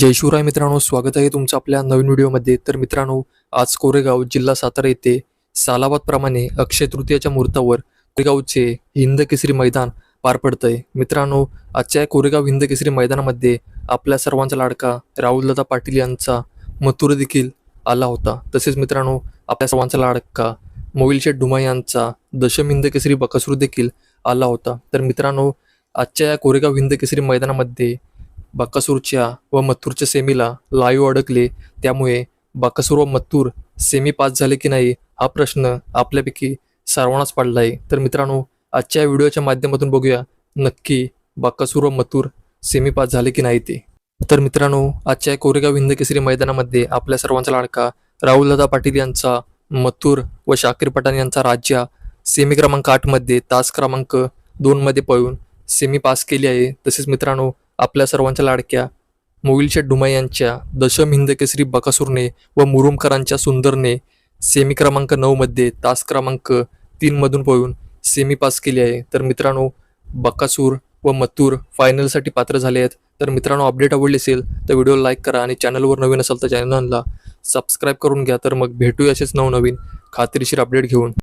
जय शिवराय मित्रांनो स्वागत आहे तुमचं आपल्या नवीन व्हिडिओमध्ये. तर मित्रांनो आज कोरेगाव जिल्हा सातारा येथे सालाबादप्रमाणे अक्षय तृतीयाच्या मुहूर्तावर कोरेगावचे हिंद केसरी मैदान पार पडतंय. मित्रांनो आजच्या या कोरेगाव हिंद केसरी मैदानामध्ये आपल्या सर्वांचा लाडका राहुलदादा पाटील यांचा मथुर देखील आला होता. तसेच मित्रांनो आपल्या सर्वांचा लाडका मोविलशेठ डुमा यांचा दशम हिंद केसरी बकासूर देखील आला होता. तर मित्रांनो आजच्या या कोरेगाव हिंद केसरी मैदानामध्ये बकासूरच्या व मथुरच्या सेमीला लाईव्ह अडकले. त्यामुळे बकासूर व मथुर सेमी पास झाले की नाही हा प्रश्न आपल्यापैकी सर्वांनाच पडला आहे तर मित्रांनो आजच्या व्हिडिओच्या माध्यमातून बघूया नक्की बकासूर व मथुर सेमी पास झाले की नाही ते. तर मित्रांनो आजच्या कोरेगाव हिंद केसरी मैदानामध्ये आपल्या सर्वांचा लाडका राहुलदादा पाटील यांचा मथुर व शाकीर पठाण यांचा राज्या सेमी क्रमांक आठमध्ये तास क्रमांक दोनमध्ये पळून सेमी पास केली आहे. तसेच मित्रांनो आपल्या सर्वांच्या लाडक्या मोविलशेठ डुमाई यांच्या दशम हिंदकेसरी बकासूरने व मुरुमकरांच्या सुंदरने सेमी क्रमांक नऊमध्ये तास क्रमांक तीनमधून पळून सेमी पास केली आहे. तर मित्रांनो बकासूर व मथुर फायनलसाठी पात्र झाले आहेत. तर मित्रांनो अपडेट आवडली असेल तर व्हिडिओ लाईक करा आणि चॅनलवर नवीन असेल तर चॅनलला सबस्क्राईब करून घ्या. तर मग भेटूया असेच नवनवीन खात्रीशीर अपडेट घेऊन.